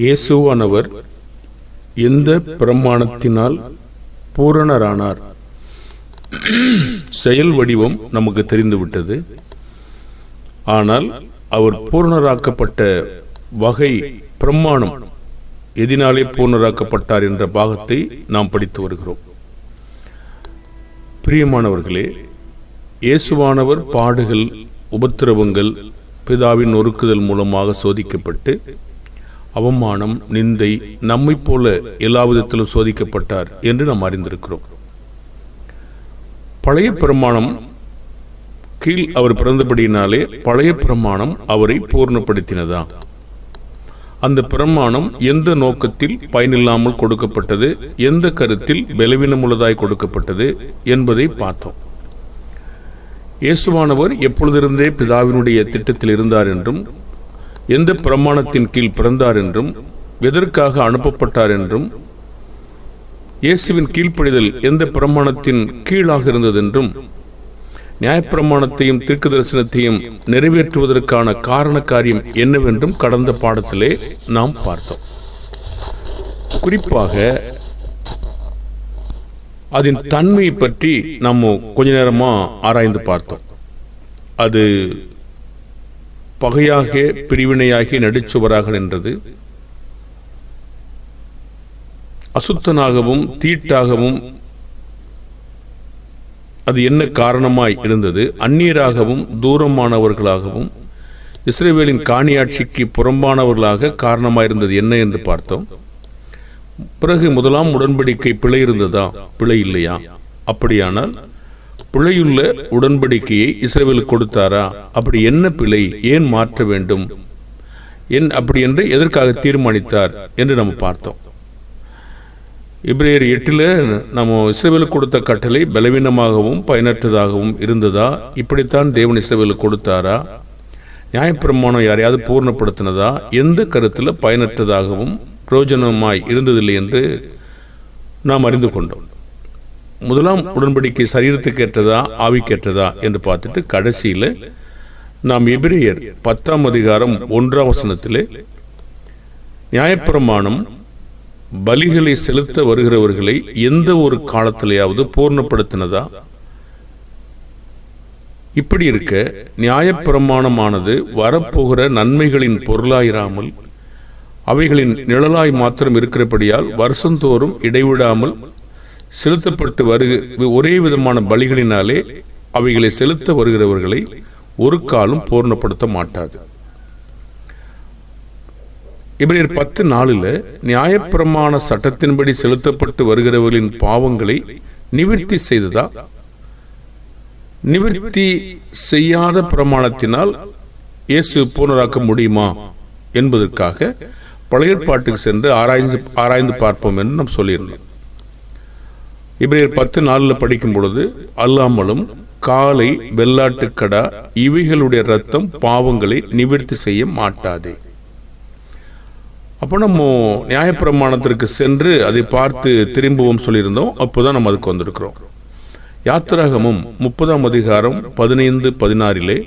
இயேசுவானவர் எந்த பிரமாணத்தினால் பூரணரானார்? செயல் வடிவம் நமக்கு தெரிந்துவிட்டது. ஆனால் அவர் பூரணராக்கப்பட்ட வகை பிரமாணம் எதினாலே பூர்ணராக்கப்பட்டார் என்ற பாகத்தை நாம் படித்து வருகிறோம். பிரியமானவர்களே இயேசுவானவர் பாடுகள் உபத்திரவங்கள் பிதாவின் நொறுக்குதல் மூலமாக சோதிக்கப்பட்டு அவமானம் நிந்தை நம்மைப் போல எல்லா விதத்திலும் சோதிக்கப்பட்டார் என்று நாம் அறிந்திருக்கிறோம். பழைய பிரமாணம் கீழ் அவர் பிறந்தபடியினாலே பழைய பிரமாணம் அவரை பூர்ணப்படுத்தினதா? அந்த பிரமாணம் எந்த நோக்கத்தில் பயனில்லாமல் கொடுக்கப்பட்டது? எந்த கருத்தில் பலவீனமுள்ளதாய் கொடுக்கப்பட்டது? என்பதை பார்த்தோம். இயேசுவானவர் எப்பொழுதிருந்தே பிதாவினுடைய திட்டத்தில் இருந்தார் என்றும் எந்த பிரமாணத்தின் கீழ் பிறந்தார் என்றும் எதற்காக அனுப்பப்பட்டார் என்றும் இயேசுவின் கீழ்ப்படிதல் எந்த பிரமாணத்தின் கீழாக இருந்ததென்றும் நியாயப்பிரமாணத்தையும் தீர்க்க தரிசனத்தையும் நிறைவேற்றுவதற்கான காரண காரியம் என்னவென்றும் கடந்த பாடத்திலே நாம் பார்த்தோம். குறிப்பாக அதன் தன்மையை பற்றி நாம் கொஞ்ச நேரமாக ஆராய்ந்து பார்த்தோம். அது பகையாக பிரிவினையாகி நடுச்சுவராக நின்றது. அசுத்தனாகவும் தீட்டாகவும் அது என்ன காரணமாய் இருந்தது? அந்நியராகவும் தூரமானவர்களாகவும் இஸ்ரேவேலின் காணியாட்சிக்கு புறம்பானவர்களாக காரணமாயிருந்தது என்ன என்று பார்த்தோம். பிறகு முதலாம் உடன்படிக்கை பிழை இருந்ததா? பிழை இல்லையா? அப்படியானால் பிழையுள்ள உடன்படிக்கையை இஸ்ரேவேலுக்கு கொடுத்தாரா? அப்படி என்ன பிழை? ஏன் மாற்ற வேண்டும்? என் அப்படி என்று எதற்காக தீர்மானித்தார் என்று நம்ம பார்த்தோம். இப்ரேயர் எட்டில் நம்ம இஸ்ரேவேலுக்கு கொடுத்த கட்டளை பலவீனமாகவும் பயனற்றதாகவும் இருந்ததா? இப்படித்தான் தேவன் இஸ்ரேவேலுக்கு கொடுத்தாரா? நியாயப்பிரமாணம் யாரையாவது பூர்ணப்படுத்தினதா? எந்த கருத்தில் பயனற்றதாகவும் பிரயோஜனமாய் இருந்ததில்லை என்று நாம் அறிந்து கொண்டோம். முதலாம் உடன்படிக்கை சரீரத்துக்கு ஏற்றதா ஆவிக்கேற்றதா என்று பார்த்துட்டு கடைசியில் நாம் எபிரியர் பத்தாம் அதிகாரம் ஒன்றாம் வசனத்திலே நியாயப்பிரமாணம் பலிகளை செலுத்த வருகிறவர்களை எந்த ஒரு காலத்திலேயாவது பூர்ணப்படுத்தினதா? இப்படி இருக்க நியாயப்பிரமாணமானது வரப்போகிற நன்மைகளின் பொருளாயிராமல் அவைகளின் நிழலாய் மாத்திரம் இருக்கிறபடியால் வருஷந்தோறும் இடைவிடாமல் செலுத்தப்பட்டு வருக ஒரே விதமான பலிகளினாலே அவைகளை செலுத்த வருகிறவர்களை ஒரு காலம் பூர்ணப்படுத்த மாட்டாது. இப்ரேயர் பத்து நாளில் நியாயப்பிரமாண சட்டத்தின்படி செலுத்தப்பட்டு வருகிறவர்களின் பாவங்களை நிவர்த்தி செய்ததா? நிவர்த்தி செய்யாத பிரமாணத்தினால் இயேசு பூர்ணராக்க முடியுமா? என்பதற்காக பழைய சென்று ஆராய்ந்து ஆராய்ந்து பார்ப்போம் என்று நாம் சொல்லியிருந்தோம். இப்ரேயர் பத்து நாளில் படிக்கும் பொழுது அல்லாமலும் காலை வெள்ளாட்டுக்கடா இவைகளுடைய ரத்தம் பாவங்களை நிவர்த்தி செய்ய மாட்டாது. அப்போ நம்ம நியாயப்பிரமாணத்திற்கு சென்று அதை பார்த்து திரும்பவும் சொல்லியிருந்தோம். அப்போதான் நம்ம அதுக்கு வந்திருக்கிறோம். யாத்திராகமும் முப்பதாம் அதிகாரம் பதினைந்து பதினாறிலே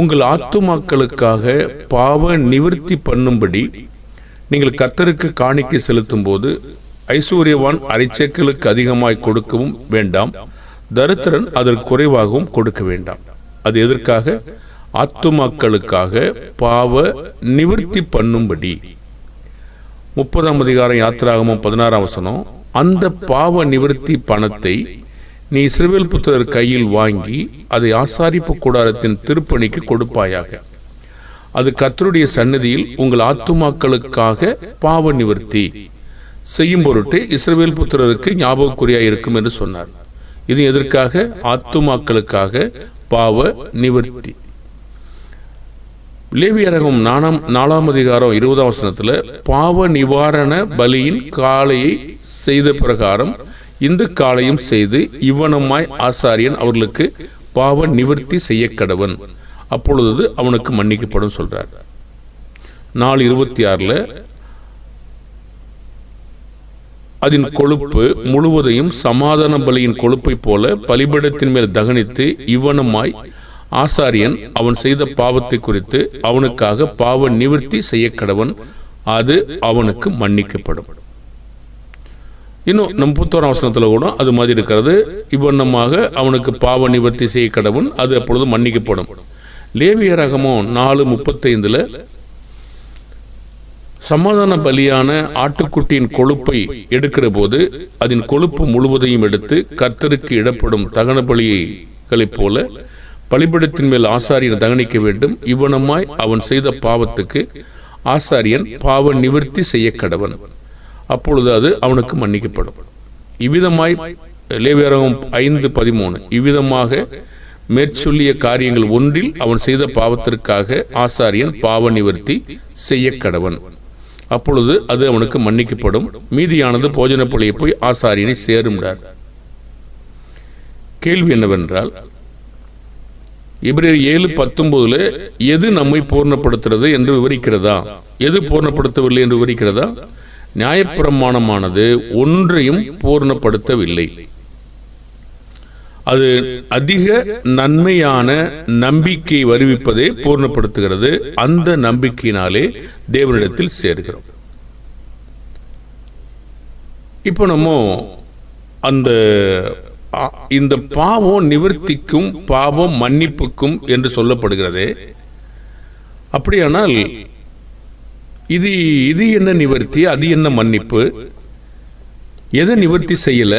உங்கள் ஆத்துமாக்களுக்காக பாவ நிவர்த்தி பண்ணும்படி நீங்கள் கத்தருக்கு காணிக்கை செலுத்தும் போது ஐஸ்வர்யவான் அரைச்சேக்களுக்கு அதிகமாய் கொடுக்கவும் வேண்டாம். தரித்திரன் அதற்கு குறைவாகவும் கொடுக்க வேண்டாம். அது எதற்காக? ஆத்துமாக்களுக்காக பாவ நிவர்த்தி பண்ணும்படி. முப்பதாம் அதிகாரம் யாத்திராகமும் பதினாறாம் வசனம். அந்த பாவ நிவர்த்தி பணத்தை நீ சிறுவில் புத்தர் கையில் வாங்கி அதை ஆசாரிப்பு கூடாரத்தின் திருப்பணிக்கு கொடுப்பாயாக. அது கத்தருடைய சன்னதியில் உங்கள் ஆத்துமாக்களுக்காக பாவ நிவர்த்தி. செய்யும் பொருட்டு இஸ்ரவேல் புத்திரருக்கு ஞாபகக்குறியாக இருக்கும் என்று சொன்னார். இது எதற்காக? ஆத்துமாக்களுக்காக பாவ நிவர்த்தி. லேவியரகம் நானாம் நாலாம் அதிகாரம் இருபதாம் வசனத்தில் பாவ நிவாரண பலியின் காளையை செய்த பிரகாரம் இந்த காளையும் செய்து இவ்வனமாய் ஆசாரியன் அவர்களுக்கு பாவ நிவர்த்தி செய்ய கடவன். அப்பொழுது அவனுக்கு மன்னிக்கப்படும் சொல்றார். நாள் இருபத்தி ஆறில் அதன் கொழுப்பு முழுவதையும் சமாதான பலியின் கொழுப்பை போல பலிபடத்தின் மேல் தகனித்து இவ்வனமாய் ஆசாரியன் அவன் செய்த பாவத்தை குறித்து அவனுக்காக பாவ நிவர்த்தி செய்ய கடவன் அது அவனுக்கு மன்னிக்கப்படும். இன்னும் நம் புத்தோர அவசரத்தில் கூட அது மாதிரி இருக்கிறது. இவ்வண்ணமாக அவனுக்கு பாவ நிவர்த்தி செய்ய கடவுன் அது அப்பொழுது மன்னிக்கப்படும். லேவிய ரகமும் நாலு முப்பத்தைந்தில் சமாதான பலியான ஆட்டுக்குட்டியின் கொழுப்பை எடுக்கிற போது அதன் கொழுப்பு முழுவதையும் எடுத்து கர்த்தருக்கு இடப்படும் தகன பலிகளைப் போல பலிபடத்தின் மேல் ஆசாரியன் தகனிக்க வேண்டும். இவ்வனமாய் அவன் செய்த பாவத்துக்கு ஆசாரியன் பாவ நிவர்த்தி செய்ய கடவன் அப்பொழுது அது அவனுக்கு மன்னிக்கப்படும். இவ்விதமாய் லேவியரகம் ஐந்து பதிமூணு. இவ்விதமாக மேற்சொல்லிய காரியங்கள் ஒன்றில் அவன் செய்த பாவத்திற்காக ஆசாரியன் பாவ நிவர்த்தி செய்ய கடவன் அப்பொழுது அது அவனுக்கு மன்னிக்கப்படும். மீதியானது போஜன பலியை போய் ஆசாரியனை சேரும்டார். கேள்வி என்னவென்றால் இப்ரேர் ஏழு பத்தொன்பதுல எது நம்மை பூர்ணப்படுத்துறது என்று விவரிக்கிறதா? எது பூர்ணப்படுத்தவில்லை என்று விவரிக்கிறதா? நியாயப்பிரமாணமானது ஒன்றையும் பூர்ணப்படுத்தவில்லை. அது அதிக நன்மையான நம்பிக்கை வருவிப்பதை பூர்ணப்படுத்துகிறது. அந்த நம்பிக்கையினாலே தேவனிடத்தில் சேர்கிறோம். இப்போ நம்ம அந்த இந்த பாவம் நிவர்த்திக்கும் பாவம் மன்னிப்புக்கும் என்று சொல்லப்படுகிறதே. அப்படியானால் இது இது என்ன நிவர்த்தி அது என்ன மன்னிப்பு? எதை நிவர்த்தி செய்யல?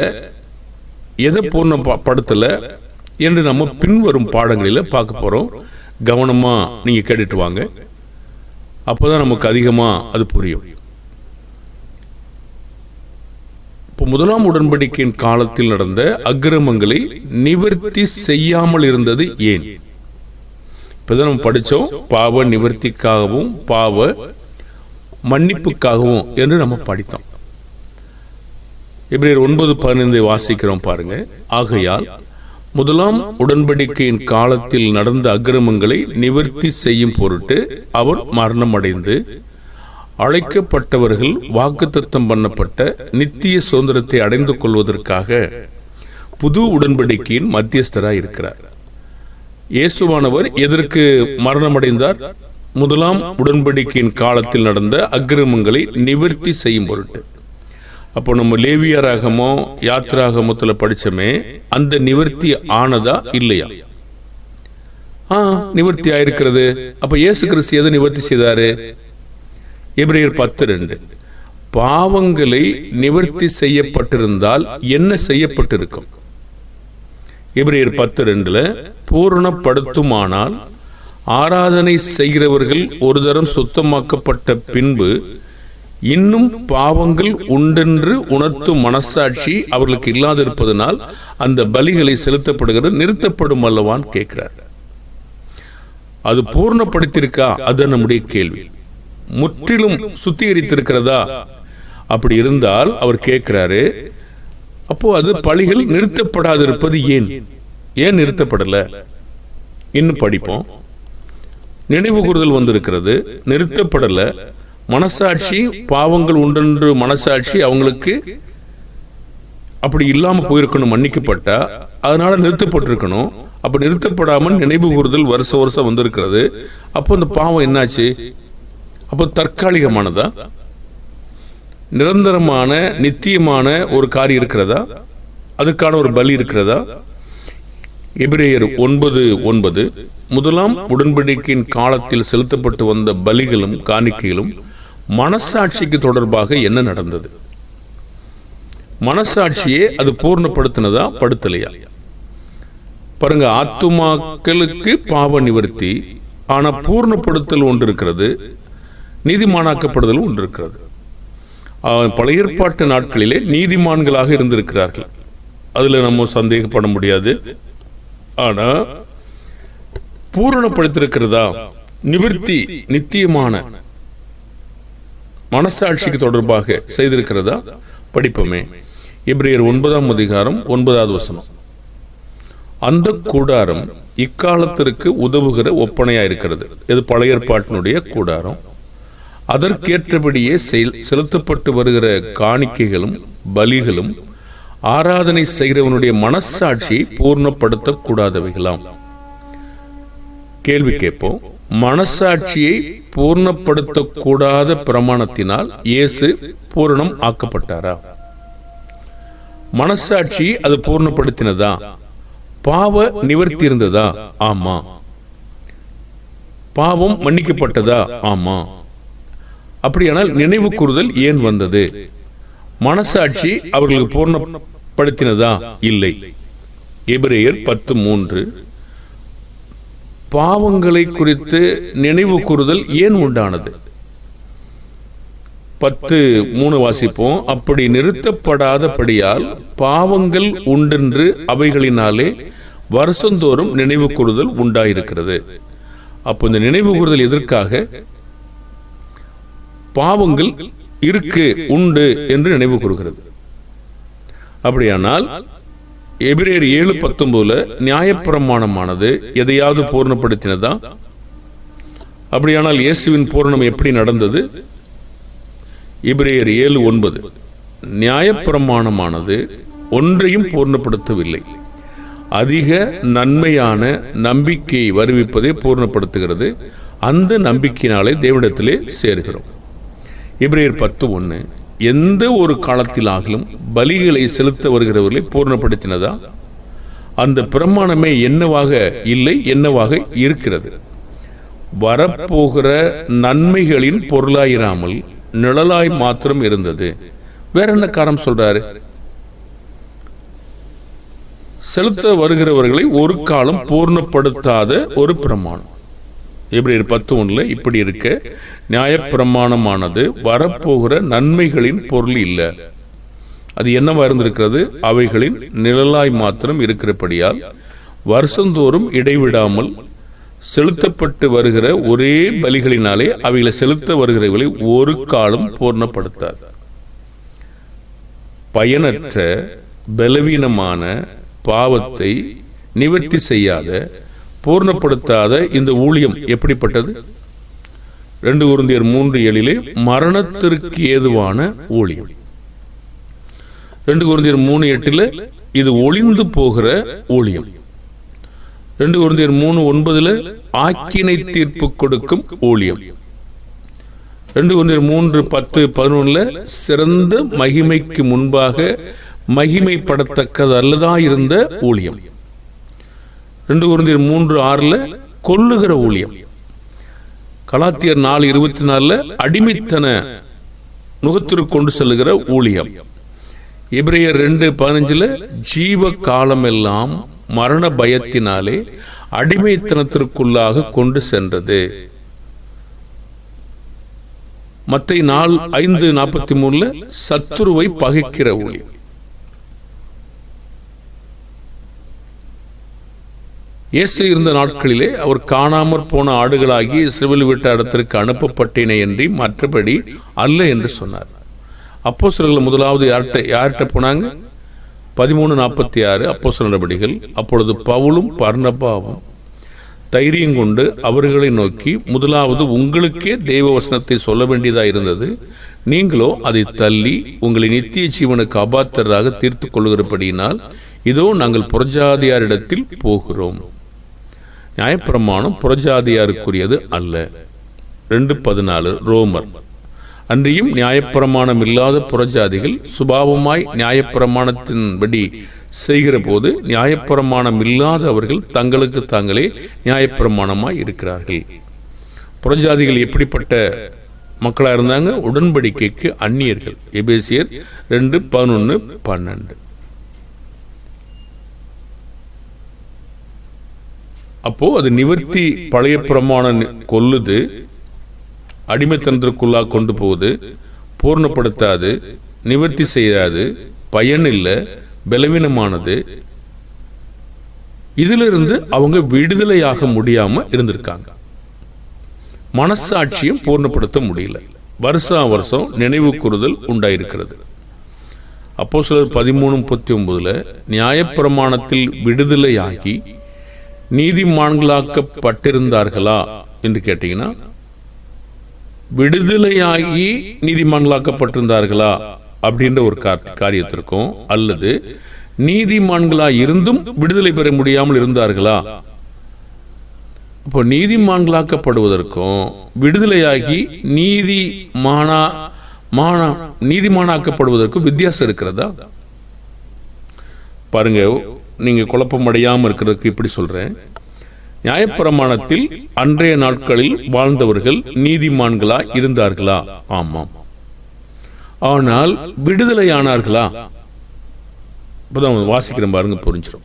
எதை பூர்ணப்படுத்தல என்று நம்ம பின்வரும் பாடங்களில் பார்க்க போகிறோம் கவனமாக நீங்கள் கேட்டுட்டு வாங்க. அப்போதான் நமக்கு அதிகமாக அது புரியும். இப்போ முதலாம் உடன்படிக்கையின் காலத்தில் நடந்த அக்கிரமங்களை நிவர்த்தி செய்யாமல் இருந்தது ஏன்? இப்பதான் நம்ம படித்தோம் பாவ நிவர்த்திக்காகவும் பாவ மன்னிப்புக்காகவும் என்று நம்ம படித்தோம். இப்படி ஒன்பது பதினைந்தை வாசிக்கிறோம் பாருங்க. ஆகையால் முதலாம் உடன்படிக்கையின் காலத்தில் நடந்த அக்கிரமங்களை நிவர்த்தி செய்யும் பொருட்டு அவர் மரணமடைந்து அழைக்கப்பட்டவர்கள் வாக்குத்தத்தம் பண்ணப்பட்ட நித்திய சுதந்திரத்தை அடைந்து கொள்வதற்காக புது உடன்படிக்கையின் மத்தியஸ்தராக இருக்கிறார். இயேசுவானவர் எதற்கு மரணமடைந்தார்? முதலாம் உடன்படிக்கையின் காலத்தில் நடந்த அக்கிரமங்களை நிவர்த்தி செய்யும் பொருட்டு. அப்போ நம்ம லேவியராகமோ யாத்ராகமத்தில் படிச்சோமே அந்த நிவர்த்தி ஆனதா இல்லையா? ஆ நிவர்த்தி ஆயிருக்கிறது. அப்போ இயேசு கிறிஸ்து எதை நிவர்த்தி செய்தாரு? எபிரேயர் பத்து ரெண்டு. பாவங்களை நிவர்த்தி செய்யப்பட்டிருந்தால் என்ன செய்யப்பட்டிருக்கும்? எபிரேயர் பத்து ரெண்டுல பூரணப்படுத்துமானால் ஆராதனை செய்கிறவர்கள் ஒரு தரம் சுத்தமாக்கப்பட்ட பின்பு இன்னும் பாவங்கள் உண்டென்று உணர்த்தும் மனசாட்சி அவர்களுக்கு இல்லாதிருப்பதனால் அந்த பலிகளை செலுத்தப்படுகிறது நிறுத்தப்படும் அல்லவான்னு கேட்கிறார். அது பூர்ணப்படுத்தியிருக்கா? அது நம்முடைய கேள்வி. முற்றிலும் சுத்திகரித்திருக்கிறதா? அப்படி இருந்தால் அவர் கேட்கிறாரு அப்போ அது பழிகள் நிறுத்தப்படாதிருப்பது ஏன்? ஏன் நிறுத்தப்படல? இன்னும் படிப்போம். நினைவு கூறுதல் வந்திருக்கிறது நிறுத்தப்படல. மனசாட்சி பாவங்கள் உண்டென்று மனசாட்சி அவங்களுக்கு அப்படி இல்லாமல் போயிருக்கணும் மன்னிக்கப்பட்டா. அதனால நிறுத்தப்பட்டிருக்கணும். அப்போ நிறுத்தப்படாமல் நினைவு கூறுதல் வருஷ வருஷம் வந்திருக்கிறது. அப்போ அந்த பாவம் என்னாச்சு? அப்போ தற்காலிகமானதா? நிரந்தரமான நித்தியமான ஒரு காரியம் இருக்கிறதா? அதுக்கான ஒரு பலி இருக்கிறதா? எபிரேயர் ஒன்பது ஒன்பது. முதலாம் உடன்படிக்கையின் காலத்தில் செலுத்தப்பட்டு வந்த பலிகளும் காணிக்கைகளும் மனசாட்சிக்கு தொடர்பாக என்ன நடந்தது? மனசாட்சியே அது பூர்ணப்படுத்தினதா படுத்தலையா? பாருங்க ஆத்துமாக்களுக்கு பாவ நிவர்த்தி ஆனா பூர்ணப்படுத்தல் ஒன்று இருக்கிறது நீதிமானாக்கப்படுதல் ஒன்று இருக்கிறது. ஆஹ், பழைய ஏற்பாட்டு நாட்களிலே நீதிமான்களாக இருந்திருக்கிறார்கள். அதுல நம்ம சந்தேகப்பட முடியாது. ஆனா பூரணப்படுத்திருக்கிறதா? நிவர்த்தி நித்தியமான மனசாட்சிக்கு தொடர்பாக செய்திருக்கிறதா? படிப்போமே. இப்ரியர் ஒன்பதாம் அதிகாரம் ஒன்பதாவது வசனம். அந்த கூடாரம் இக்காலத்திற்கு உதவுகிற ஒப்பனையா இருக்கிறது இது பழைய ஏற்பாட்டினுடைய கூடாரம். அதற்கேற்றபடியே செல்- செலுத்தப்பட்டு வருகிற காணிக்கைகளும் பலிகளும் ஆராதனை செய்கிறவனுடைய மனசாட்சியை பூர்ணப்படுத்தக்கூடாதவைகளாம். கேள்வி கேட்போம். மனசாட்சியை பூர்ணப்படுத்தக்கூடாத பிரமாணத்தினால் இயேசு பூரணம் ஆக்கப்பட்டாரா? மனசாட்சி அது பூர்ணப்படுத்தினதா? பாவ நிவர்த்தி இருந்ததா ஆமா. பாவம் மன்னிக்கப்பட்டதா? ஆமா. அப்படியானால் நினைவு கூறுதல் ஏன் வந்தது? மனசாட்சி அவர்களுக்கு பூர்ணப்படுத்தினதா? இல்லை. எபிரேயர் பத்து மூன்று. பாவங்களை குறித்து நினைவு கூறுதல் ஏன் உண்டானது? பத்து மூணு வாசிப்போம். அப்படி நிறுத்தப்படாதபடியால் பாவங்கள் உண்டென்று அவைகளினாலே வருஷந்தோறும் நினைவு கூறுதல் உண்டாயிருக்கிறது. அப்போ இந்த நினைவு கூறுதல் எதற்காக? பாவங்கள் இருக்கு உண்டு என்று நினைவு கூறுகிறது. அப்படியானால் எபிரேர் ஏழு பத்தொன்பதுல நியாயப்பிரமாணமானது எதையாவது பூர்ணப்படுத்தினதா? அப்படியானால் இயேசுவின் பூரணம் எப்படி நடந்தது? இபிரேயர் ஏழு ஒன்பது. நியாயப்பிரமாணமானது ஒன்றையும் பூர்ணப்படுத்தவில்லை. அதிக நன்மையான நம்பிக்கையை வருவிப்பதை பூர்ணப்படுத்துகிறது. அந்த நம்பிக்கையினாலே தேவனிடத்திலே சேர்கிறோம். இப்ரேயர் பத்து ஒன்று எந்த ஒரு காலத்திலாகிலும் பலிகளை செலுத்த வருகிறவர்களை பூர்ணப்படுத்தினதா? அந்த பிரமாணமே என்னவாக இல்லை என்னவாக இருக்கிறது? வரப்போகிற நன்மைகளின் பொருளாயிராமல் நிழலாய் மாத்திரம் இருந்தது. வேற என்ன காரணம் சொல்றாரு? செலுத்த வருகிறவர்களை ஒரு காலம் பூர்ணப்படுத்தாத ஒரு பிரமாணம். எபிரேயர் பத்து ஒன்றில் இப்படி இருக்க நியாயப்பிரமாணமானது வரப்போகிற நன்மைகளின் பொருள் இல்லை. அது என்னவா இருந்திருக்கிறது? அவைகளின் நிழலாய் மாத்திரம் இருக்கிறபடியால் வருஷந்தோறும் இடைவிடாமல் செலுத்தப்பட்டு வருகிற ஒரே பலிகளினாலே அவைகளை செலுத்த வருகிறவர்களை ஒரு காலம் பூர்ணப்படுத்தார். பயனற்ற பலவீனமான பாவத்தை நிவர்த்தி செய்யாத பூர்ணப்படுத்தாத இந்த ஊழியம் எப்படிப்பட்டது? ரெண்டு குருந்தியர் மூன்று ஏழிலே மரணத்திற்கு ஏதுவான ஊழியம். ரெண்டு குருந்தியர் மூணு எட்டில் இது ஒளிந்து போகிற ஊழியம். ரெண்டு குருந்தியர் மூணு ஒன்பதுல ஆக்கினை தீர்ப்பு கொடுக்கும் ஊழியம். ரெண்டு குருந்தியர் மூன்று பத்து பதினொன்னுல சிறந்த மகிமைக்கு முன்பாக மகிமைப்படத்தக்கது அல்லதா இருந்த ஊழியம். ரெண்டு குருந்தியர் மூன்று ஆறுல கொல்லுகிற ஊழியம். கலாத்தியர் நாலு இருபத்தி நாலுல அடிமைத்தன நுகத்திற்கு கொண்டு செல்லுகிற ஊழியம். எபிரேயர் ரெண்டு பதினஞ்சுல ஜீவ காலம் எல்லாம் மரண பயத்தினாலே அடிமைத்தனத்திற்குள்ளாக கொண்டு சென்றது. மத்தை நாள் ஐந்து நாற்பத்தி மூணுல சத்துருவை பகைக்கிற ஊழியம். இயேசு இருந்த நாட்களிலே அவர் காணாமற் போன ஆடுகளாகி சிவில் வீட்டாடத்திற்கு அனுப்பப்பட்டேனே என்று மற்றபடி அல்ல என்று சொன்னார். அப்போ சிலர்கள் முதலாவது யார்கிட்ட யார்கிட்ட போனாங்க? பதிமூணு நாற்பத்தி ஆறு அப்போ நடவடிக்கைகள் அப்பொழுது பவுலும் பர்ணபாவும் தைரியம் கொண்டு அவர்களை நோக்கி முதலாவது உங்களுக்கே தெய்வ வசனத்தை சொல்ல வேண்டியதாக இருந்தது. நீங்களோ அதை தள்ளி உங்களை நித்திய ஜீவனுக்கு அபாத்தராக தீர்த்து கொள்கிறபடியினால் இதோ நாங்கள் புறஜாதியாரிடத்தில் போகிறோம். நியாயப்பிரமாணம் புறஜாதியாருக்குரியது அல்ல. ரெண்டு பதினாலு ரோமர். அன்றியும் நியாயப்பிரமாணம் இல்லாத புறஜாதிகள் சுபாவமாய் நியாயப்பிரமாணத்தின்படி செய்கிற போது நியாயப்பிரமாணம் இல்லாதவர்கள் தங்களுக்கு தாங்களே நியாயப்பிரமாணமாய் இருக்கிறார்கள். புறஜாதிகள் எப்படிப்பட்ட மக்களாக இருந்தாங்க உடன்படிக்கைக்கு அந்நியர்கள். எபேசியர் ரெண்டு பதினொன்று பன்னெண்டு. அப்போது அது நிவர்த்தி பழைய பிரமாணம் கொல்லுது அடிமைத்தனத்திற்குள்ளாக கொண்டு போகுது பூர்ணப்படுத்தாது நிவர்த்தி செய்யாது பயன் இல்லை பலவீனமானது. இதிலிருந்து அவங்க விடுதலையாக முடியாமல் இருந்திருக்காங்க. மனசாட்சியும் பூர்ணப்படுத்த முடியல. வருஷம் வருஷம் நினைவு கூறுதல் உண்டாயிருக்கிறது. அப்போ சிலர் பதிமூணு முப்பத்தி ஒன்பதுல நியாயப்பிரமாணத்தில் விடுதலையாகி நீதிமான்களாக்கப்பட்டிருந்தார்களா என்று கேட்டீங்கன்னா விடுதலையாகி நீதிமான்களாக்கப்பட்டிருந்தார்களா அப்படின்ற ஒரு கார்- காரியத்திற்கும் அல்லது நீதிமான்களாக இருந்தும் விடுதலை பெற முடியாமல் இருந்தார்களா? இப்போ நீதிமான்களாக்கப்படுவதற்கும் விடுதலையாகி நீதிமானா மானா நீதிமானாக்கப்படுவதற்கும் வித்தியாசம் இருக்கிறதா? பாருங்க நீங்க குழப்பம் அடையாமல் இருக்கிறதுக்கு இப்படி சொல்றேன். நியாயப்பிரமாணத்தில் அன்றைய நாட்களில் வாழ்ந்தவர்கள் நீதிமான்களா இருந்தார்களா? ஆமாம். ஆனால் விடுதலையானார்களா? இப்போதான் வாசிக்கிறேன் பாருங்க புரிஞ்சிடும்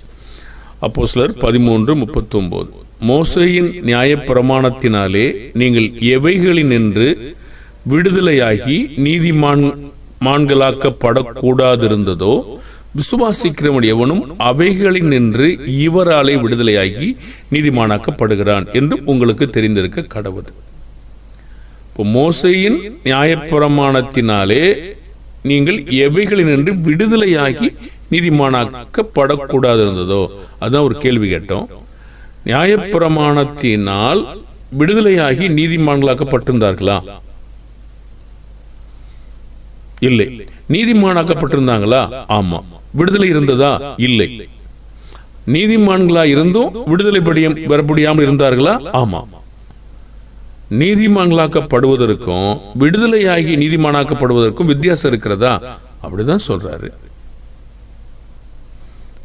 அப்போ சிலர் பதிமூன்று முப்பத்தொன்பது மோசையின் நியாயப்பிரமாணத்தினாலே நீங்கள் எவைகளினின்று விடுதலையாகி நீதிமான் மான்களாக்கப்படக்கூடாதிருந்ததோ விசுவாசிக்கிறவன் எவனும் அவைகளில் நின்று இவராலே விடுதலையாகி நீதிமானாக்கப்படுகிறான் என்று உங்களுக்கு தெரிந்திருக்க கடவுது இப்போ மோசையின் நியாயப்பிரமாணத்தினாலே நீங்கள் எவைகளில் நின்று விடுதலையாகி நீதிமானாக்கப்படக்கூடாது இருந்ததோ அதுதான் ஒரு கேள்வி கேட்டோம். நியாயப்பிரமாணத்தினால் விடுதலையாகி நீதிமான்களாக்கப்பட்டிருந்தார்களா? இல்லை. நீதிமானாக்கப்பட்டிருந்தாங்களா? ஆமாம் விடுதலை இருந்ததா? இல்லை. நீதிமான்களா இருந்தும் விடுதலை படியம் பெற முடியாமல் இருந்தார்களா? ஆமா. நீதிமான்களாக்கப்படுவதற்கும் விடுதலையாகி நீதிமானாக்கப்படுவதற்கும் வித்தியாசம் இருக்கிறதா? அப்படிதான் சொல்றாரு.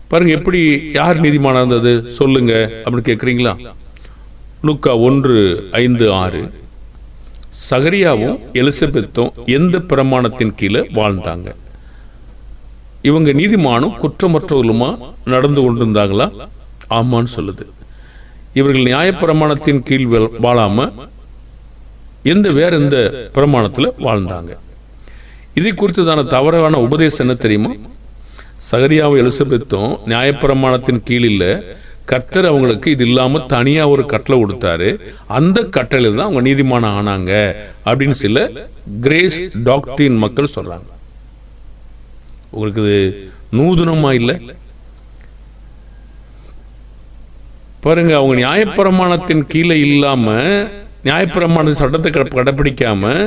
பாருங்க எப்படி யார் நீதிமானா இருந்தது? சொல்லுங்க. அப்படின்னு கேட்குறீங்களா லுக்கா ஒன்று ஐந்து ஆறு. சகரியாவும் எலிசபெத்தும் எந்த பிரமாணத்தின் கீழே வாழ்ந்தாங்க? இவங்க நீதிமானும் குற்றமற்றவர்களுமா நடந்து கொண்டிருந்தாங்களா? ஆமான்னு சொல்லுது. இவர்கள் நியாயப்பிரமாணத்தின் கீழ் வா- வாழாம எந்த வேற எந்த பிரமாணத்தில் வாழ்ந்தாங்க. இதை குறித்ததான தவறான உபதேசம் என்ன தெரியுமா? சகரியாவும் எலிசபெத்தும் நியாயப்பிரமாணத்தின் கீழ் இல்லை கர்த்தர் அவங்களுக்கு இது இல்லாமல் தனியாக ஒரு கட்டளை கொடுத்தாரு. அந்த கட்டளையில் தான் அவங்க நீதிமானம் ஆனாங்க அப்படின்னு சில கிரேஸ் டாக்டின் மக்கள் சொல்றாங்க. உங்களுக்கு இது நூதனமா இல்லை? பாருங்க அவங்க நியாயப்பிரமாணத்தின் கீழே இல்லாம நியாயப்பிரமாண சட்டத்தை கடைப்பிடிக்காமல்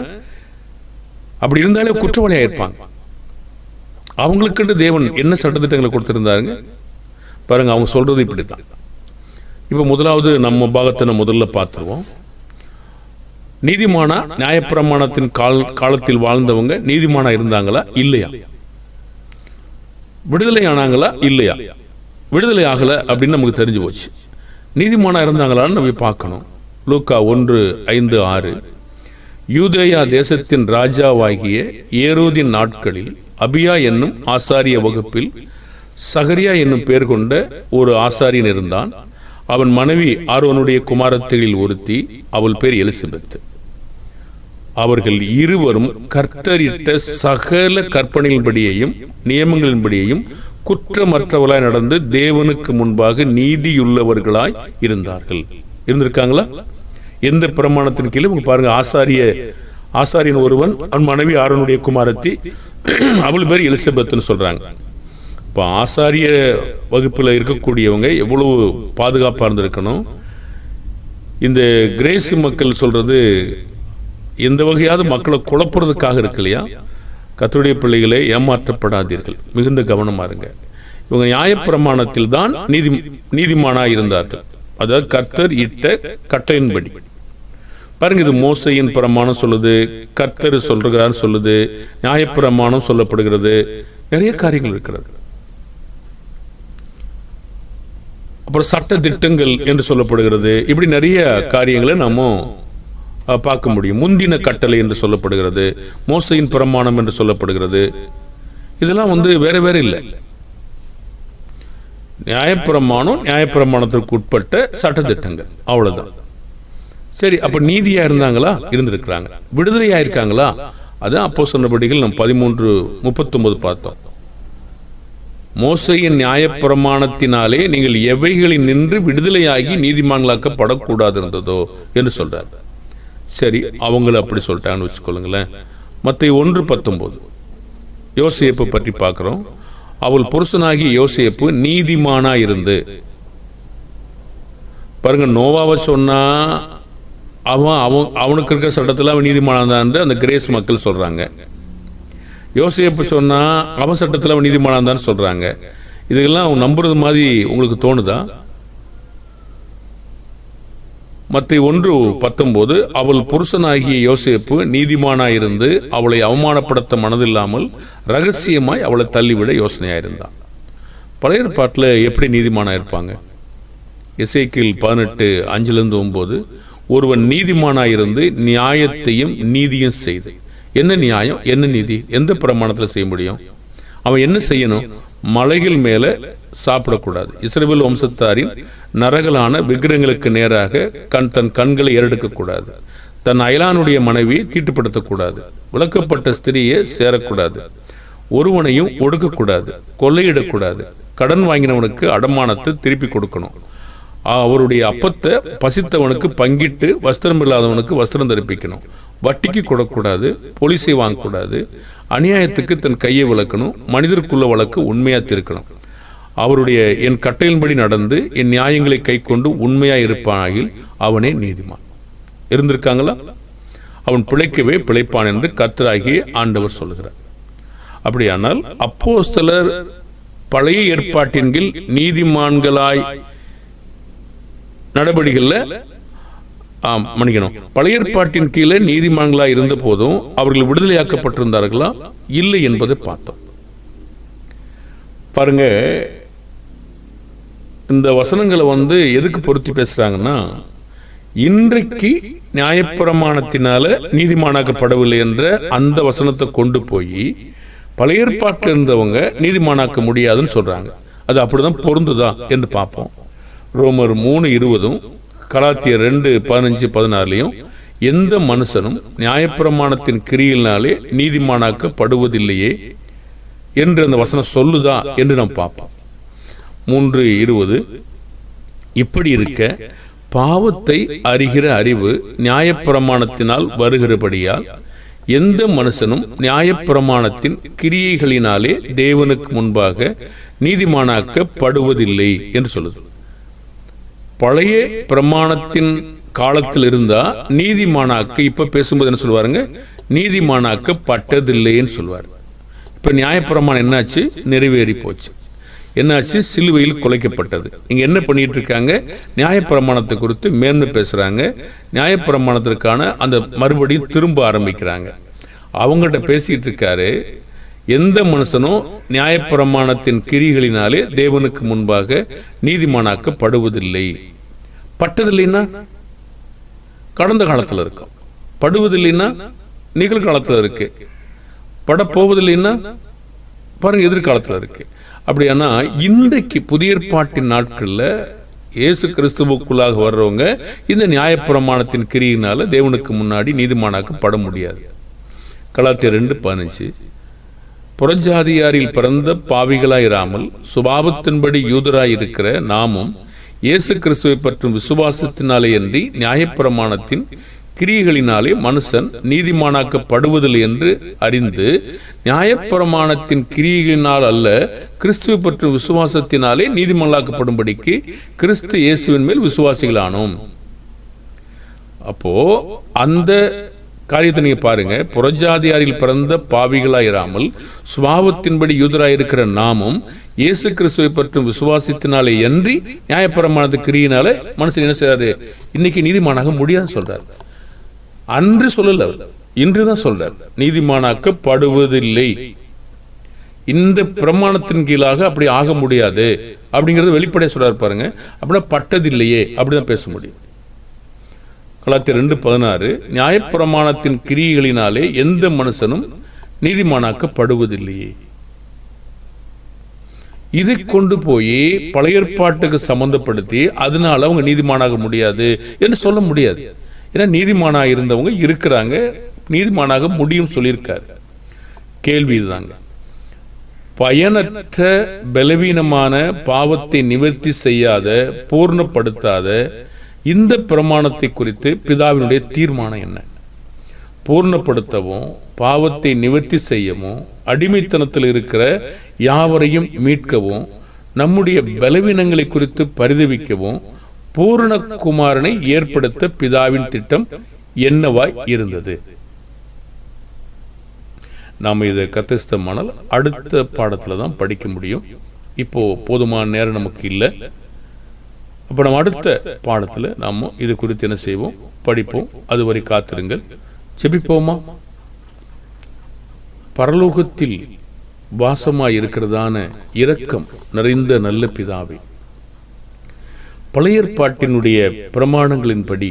அப்படி இருந்தாலே குற்றவாளியாக இருப்பாங்க. அவங்களுக்குன்னு தேவன் என்ன சட்டத்திட்டங்களை கொடுத்துருந்தாருங்க? பாருங்க அவங்க சொல்றது இப்படித்தான். இப்போ முதலாவது நம்ம பாகத்தை நம்ம முதல்ல பார்த்துருவோம். நீதிமானா நியாயப்பிரமாணத்தின் கால் காலத்தில் வாழ்ந்தவங்க நீதிமானா இருந்தாங்களா? இல்லையா? விடுதலை ஆனாங்களா இல்லையா? விடுதலை ஆகல அப்படின்னு நமக்கு தெரிஞ்சு போச்சு. நீதிமானா இருந்தாங்களான்னு நம்ம பார்க்கணும். லூக்கா ஒன்று ஐந்து ஆறு. யூதேயா தேசத்தின் ராஜாவாகிய ஏரோதின் நாட்களில் அபியா என்னும் ஆசாரிய வகுப்பில் சகரியா என்னும் பெயர் கொண்ட ஒரு ஆசாரியன் இருந்தான். அவன் மனைவி ஆரோனுடைய குமாரத்திகளில் ஒருத்தி அவள் பேர் எலிசபெத்து அவர்கள் இருவரும் கர்த்தரிட்ட சகல கற்பனைகளின்படியையும் நியமங்களின்படியையும் குற்றமற்றவர்களாய் நடந்து தேவனுக்கு முன்பாக நீதியுள்ளவர்களாய் இருந்தார்கள். இருந்திருக்காங்களா? எந்த பிரமாணத்தின் கீழே? உங்க பாருங்க ஆசாரிய ஆசாரியன் ஒருவன் அவன் மனைவி ஆரோனுடைய குமாரத்தி அவள் பேர் எலிசபெத்னு சொல்றாங்க. இப்போ ஆசாரிய வகுப்பில் இருக்கக்கூடியவங்க எவ்வளவு பாதுகாப்பாக இருந்திருக்கணும்? இந்த கிரேசி மக்கள் சொல்றது இந்த வகையாவது மக்களை குழப்புறதுக்காக இருக்கு இல்லையா? கத்துடைய பிள்ளைகளை ஏமாற்றப்படாதீர்கள். மிகுந்த கவனமாக இருங்க. இவங்க நியாயப்பிரமாணத்தில் தான் நீதி நீதிமானா இருந்தார்கள். அதாவது கர்த்தர் இட்ட கட்டையின்படி பாருங்க இது மோசையின் பிரமாணம் சொல்லுது கர்த்தர் சொல்றார் சொல்லுது நியாயப்பிரமாணம் சொல்லப்படுகிறது. நிறைய காரியங்கள் இருக்கிறது. அப்புறம் சட்ட திட்டங்கள் என்று சொல்லப்படுகிறது. இப்படி நிறைய காரியங்களை நம்ம பார்க்க முடியும். முந்தின கட்டளை என்று சொல்லப்படுகிறது மோசையின் பிரமாணம் என்று சொல்லப்படுகிறது. இதெல்லாம் வந்து வேற வேற இல்லை. நியாயப்பிரமாணம் நியாயப்பிரமாணத்திற்கு உட்பட்ட சட்டத்திட்டங்கள். அவ்வளவுதான். சரி அப்ப நீதியா இருந்தாங்களா? இருந்திருக்கிறாங்க. விடுதலை இருக்காங்களா? அதான் அப்போ சொன்னபடிகள் நம்ம பதிமூன்று முப்பத்தொன்பது பார்த்தோம். மோசையின் நியாயப்பிரமாணத்தினாலே நீங்கள் எவைகளில் நின்று விடுதலையாகி நீதிமான்களாக்கப்படக்கூடாது இருந்ததோ என்று சொல்றார். சரி அவங்கள அப்படி சொல்லிட்டாங்கன்னு வச்சுக்கொள்ளுங்களேன். மற்ற ஒன்று பத்தொன்பது யோசியப்பை பற்றி பார்க்குறோம். அவள் புருஷனாகி யோசியப்பு நீதிமானா இருந்து. பாருங்க நோவாவை சொன்னா அவன் அவன் அவனுக்கு இருக்கிற சட்டத்தில் அவன் நீதிமானான் அந்த கிரேஸ் மக்கள் சொல்றாங்க. யோசியப்பு சொன்னா அவன் சட்டத்தில் அவன் நீதிமானான் சொல்றாங்க. இதெல்லாம் அவன் நம்புறது மாதிரி உங்களுக்கு தோணுதா? மத்திய ஒன்று பத்தொன்பது அவள் புருஷனாகிய யோசேப்பு நீதிமானாயிருந்து அவளை அவமானப்படுத்த மனதில்லாமல் ரகசியமாய் அவளை தள்ளிவிட யோசனையாயிருந்தான். பழைய ஏற்பாட்டில் எப்படி நீதிமானா இருப்பாங்க? இசைக்கில் பதினெட்டு அஞ்சுலேருந்து ஒம்பது ஒருவன் நீதிமானாயிருந்து நியாயத்தையும் நீதியும் செய்து. என்ன நியாயம்? என்ன நீதி? எந்த பிரமாணத்தில் செய்ய முடியும்? அவன் என்ன செய்யணும்? மலைகள் மேலே சாப்பிடக்கூடாது. இஸ்ரேல் வம்சத்தாரின் நரகலான விக்கிரங்களுக்கு நேராக கண் தன் கண்களை ஏறெடுக்கக்கூடாது. தன் அயலானுடைய மனைவியை தீட்டுப்படுத்தக்கூடாது. விளக்கப்பட்ட ஸ்திரியை சேரக்கூடாது. ஒருவனையும் ஒடுக்கக்கூடாது. கொள்ளையிடக்கூடாது. கடன் வாங்கினவனுக்கு அடமானத்தை திருப்பி கொடுக்கணும். அவருடைய அப்பத்தை பசித்தவனுக்கு பங்கிட்டு வஸ்திரம் இல்லாதவனுக்கு வஸ்திரம் தரிப்பிக்கணும். வட்டிக்கு கொடுக்கக்கூடாது. போலீஸை வாங்கக்கூடாது. அநியாயத்துக்கு தன் கையை விளக்கணும். மனிதருக்குள்ள வழக்கு உண்மையாக திருக்கணும். அவருடைய என் கட்டையின்படி நடந்து என் நியாயங்களை கை கொண்டு உண்மையா இருப்பானாகில் அவனே நீதிமான். இருந்திருக்காங்களா? அவன் பிழைக்கவே பிழைப்பான் என்று கத்தராகிய ஆண்டவர் சொல்கிறார் அப்படியானால் அப்போஸ்தலர் பழைய ஏற்பாட்டின் கீழ் நீதிமான்களாய் நடவடிக்கைகளில் ஆம் மன்னிக்கணும். பழைய ஏற்பாட்டின் கீழே நீதிமான்களாக இருந்த போதும் அவர்கள் விடுதலையாக்கப்பட்டிருந்தார்களா? இல்லை என்பதை பார்த்தோம். பாருங்க இந்த வசனங்களை வந்து எதுக்கு பொருத்தி பேசுறாங்கன்னா இன்றைக்கு நியாயப்பிரமாணத்தினால நீதிமானாக்கப்படவில்லை என்ற அந்த வசனத்தை கொண்டு போய் பழைய ஏற்பாட்டில் இருந்தவங்க நீதிமானாக்க முடியாதுன்னு சொல்றாங்க. அது அப்படிதான் பொருந்துதா என்று பார்ப்போம். ரோமர் மூணு இருபதும் கலாத்தியர் ரெண்டு பதினஞ்சு பதினாலையும் எந்த மனுஷனும் நியாயப்பிரமாணத்தின் கிரியினாலே நீதிமானாக்கப்படுவதில்லையே என்று அந்த வசனம் சொல்லுதா என்று நாம் பார்ப்போம். மூன்று இருபது. இப்படி இருக்க பாவத்தை அறிகிற அறிவு நியாயப்பிரமாணத்தினால் வருகிறபடியால் எந்த மனுஷனும் நியாயப்பிரமாணத்தின் கிரியைகளினாலே தேவனுக்கு முன்பாக நீதிமானாக்கப்படுவதில்லை என்று சொல்லுது. பழைய பிரமாணத்தின் காலத்தில் இருந்தா நீதிமானாக்க இப்ப பேசும்போது என்ன சொல்லுவாருங்க? நீதிமானாக்கப்பட்டதில்லைன்னு சொல்லுவார். இப்ப நியாயப்பிரமாணம் என்னாச்சு? நிறைவேறி போச்சு என்னாச்சு? சிலுவையில் குலைக்கப்பட்டது. இங்க என்ன பண்ணிட்டு இருக்காங்க நியாயப்பிரமாணத்தை குறித்து மேன்மை பேசுறாங்க. நியாயப்பிரமாணத்திற்கான அந்த மறுபடியும் திரும்ப ஆரம்பிக்கிறாங்க. அவங்கள்ட்ட பேசிட்டு இருக்காரு எந்த மனுஷனும் நியாயப்பிரமாணத்தின் கிரிகளினாலே தேவனுக்கு முன்பாக நீதிமானாக்கப்படுவதில்லை. பட்டதில்லைன்னா? கடந்த காலத்தில் இருக்கும். படுவதில்லைன்னா? நிகழ்காலத்தில் இருக்கு. படப்போவதில்லைன்னா? பாருங்க எதிர்காலத்தில் இருக்குது அப்படியானா இன்றைக்கு புதிய ஏற்பாட்டின் நாட்களில் இயேசு கிறிஸ்துவுக்குள்ளாக வர்றவங்க இந்த நியாயப்பிரமாணத்தின் கிரியினால் தேவனுக்கு முன்னாடி நீதிமானாக்கப்பட முடியாது. கலாத்திய ரெண்டு பதினஞ்சு புறஜாதியாரில் பிறந்த பாவிகளாயிராமல் சுபாவத்தின்படி யூதராயிருக்கிற நாமும் இயேசு கிறிஸ்துவை பற்றும் விசுவாசத்தினாலே அன்றி நியாயப்பிரமாணத்தின் கிரியைகளினாலே மனுஷன் நீதிமானாக்கப்படுவதில்லை என்று அறிந்து நியாயப்பிரமாணத்தின் கிரியைகளினால் அல்ல கிறிஸ்துவை பற்றும் விசுவாசத்தினாலே நீதிமன்றாக்கப்படும்படிக்கு கிறிஸ்து இயேசுவின் மேல் விசுவாசிகளானோம். அப்போ அந்த காரியத்தை நீங்க பாருங்க. புறஜாதியாரில் பிறந்த பாவிகளாயிராமல் சுபாவத்தின்படி யூதராயிருக்கிற நாமும் இயேசு கிறிஸ்துவை பற்றும் விசுவாசத்தினாலே அன்றி நியாயப்பிரமாணத்து கிரியினால மனுஷன் என்ன செய்யறாரு இன்னைக்கு நீதிமானாக முடியாதுன்னு சொல்றாரு. அன்று சொல்லல இன்றுதான் சொல்றார். நீதிமானாக்கப்படுவதில்லை இந்த பிரமாணத்தின் கீழாக அப்படி ஆக முடியாது. அப்படிங்கறது வெளிப்படையா சொல்றாரு பாருங்க. அப்படின்னா பட்டதில்லையே அப்படிதான் பேச முடியும். கலாத்திய ரெண்டு பதினாறு நியாயப்பிரமாணத்தின் கிரியைகளினாலே எந்த மனுஷனும் நீதிமானாக்கப்படுவதில்லையே இதை கொண்டு போய் பழையற்பாட்டுக்கு சம்பந்தப்படுத்தி அதனால அவங்க நீதிமானாக முடியாது என்று சொல்ல முடியாது. ஏன்னா நீதிமானாக இருந்தவங்க இருக்கிறாங்க. நீதிமானாக முடியும் சொல்லியிருக்காரு. கேள்வி இதுதாங்க. பயனற்ற பலவீனமான பாவத்தை நிவர்த்தி செய்யாத பூர்ணப்படுத்தாத இந்த பிரமாணத்தை குறித்து பிதாவினுடைய தீர்மானம் என்ன? பூர்ணப்படுத்தவும் பாவத்தை நிவர்த்தி செய்யவும் அடிமைத்தனத்தில் இருக்கிற யாவரையும் மீட்கவும் நம்முடைய பலவீனங்களை குறித்து பரிதவிக்கவும் பூரணகுமாரனை ஏற்படுத்த பிதாவின் திட்டம் என்னவாய் இருந்தது? நாம் இதை கத்திஸ்தமானால் அடுத்த பாடத்தில் தான் படிக்க முடியும். இப்போ போதுமான நேரம் நமக்கு இல்லை. அப்போ நம்ம அடுத்த பாடத்தில் நாம் இது குறித்து என்ன செய்வோம்? படிப்போம். அதுவரை காத்திருங்கள். செபிப்போமா பரலோகத்தில் வாசமாக இருக்கிறதான இரக்கம் நிறைந்த நல்ல பிதாவே பழையற்பாட்டினுடைய பிரமாணங்களின்படி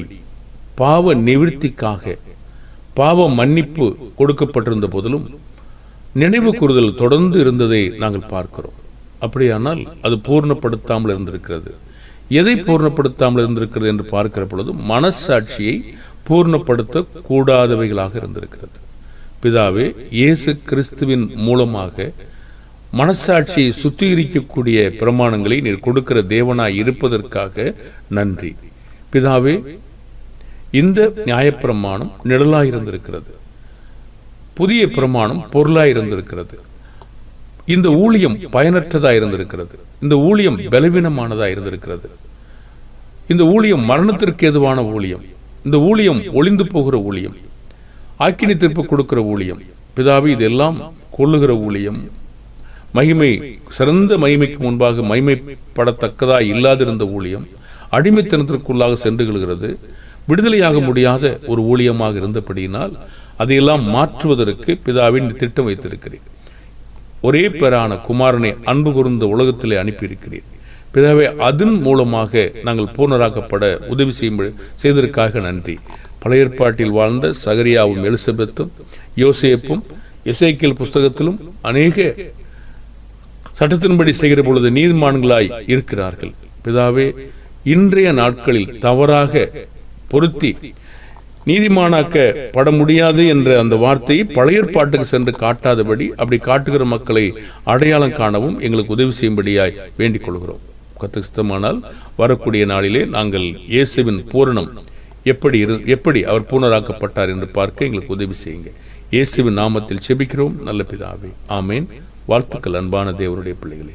பாவ நிவிற்த்திக்காக பாவ மன்னிப்பு கொடுக்கப்பட்டிருந்த போதிலும் நினைவு கூறுதல் தொடர்ந்து இருந்ததை நாங்கள் பார்க்கிறோம். அப்படியானால் அது பூர்ணப்படுத்தாமல் இருந்திருக்கிறது. எதை பூர்ணப்படுத்தாமல் இருந்திருக்கிறது என்று பார்க்கிற பொழுது மனசாட்சியை பூர்ணப்படுத்த கூடாதவைகளாக இருந்திருக்கிறது. பிதாவே இயேசு கிறிஸ்துவின் மூலமாக மனசாட்சியை சுத்திகரிக்கக்கூடிய பிரமாணங்களை நீர் கொடுக்கிற தேவனாய் இருப்பதற்காக நன்றி. பிதாவே இந்த நியாயப்பிரமாணம் நிழலாக இருந்திருக்கிறது. புதிய பிரமாணம் பொருளாக இருந்திருக்கிறது. இந்த ஊழியம் பயனற்றதா இருந்திருக்கிறது. இந்த ஊழியம் பலவீனமானதா இருந்திருக்கிறது. இந்த ஊழியம் மரணத்திற்கு எதுவான ஊழியம். இந்த ஊழியம் ஒளிந்து போகிற ஊழியம். ஆக்கினி தீர்ப்பு கொடுக்கிற ஊழியம். பிதாவி இதெல்லாம் கொள்ளுகிற ஊழியம். மகிமை சிறந்த மகிமைக்கு முன்பாக மகிமைப்படத்தக்கதாக இல்லாதிருந்த ஊழியம் அடிமைத்தனத்திற்குள்ளாக சென்று கொள்கிறது. விடுதலையாக முடியாத ஒரு ஊழியமாக இருந்தபடியினால் அதையெல்லாம் மாற்றுவதற்கு பிதாவின் திட்டம் வைத்திருக்கிறேன். ஒரே பேரான குமாரனை அன்பு கூர்ந்த உலகத்திலே அனுப்பியிருக்கிறேன். பிதாவே அதன் மூலமாக நாங்கள் பூர்ணராக்கப்பட உதவி செய்யும் செய்ததற்காக நன்றி. பழைய ஏற்பாட்டில் வாழ்ந்த சகரியாவும் எலிசபெத்தும் யோசேப்பும் இசைக்கியல் புஸ்தகத்திலும் அநேக சட்டத்தின்படி செய்கிற பொழுது நீதிமான்களாய் இருக்கிறார்கள். பிதாவே இன்றைய நாட்களில் தவறாக பொருத்தி நீதிமானாக்க பட முடியாது என்ற அந்த வார்த்தையை பழைய ஏற்பாட்டுக்கு சென்று காட்டாதபடி அப்படி காட்டுகிற மக்களை அடையாளம் காணவும் எங்களுக்கு உதவி செய்யும்படியாய் வேண்டிக் கொள்கிறோம். கத்துஸ்தமானால் வரக்கூடிய நாளிலே நாங்கள் இயேசுவின் பூரணம் எப்படி இரு எப்படி அவர் பூர்ணராக்கப்பட்டார் என்று பார்க்க எங்களுக்கு உதவி செய்யுங்க. இயேசுவின் நாமத்தில் செபிக்கிறோம். நல்ல பிதாவே ஆமேன். வாழ்த்துக்கள் அன்பான தேவருடைய பிள்ளைகளே.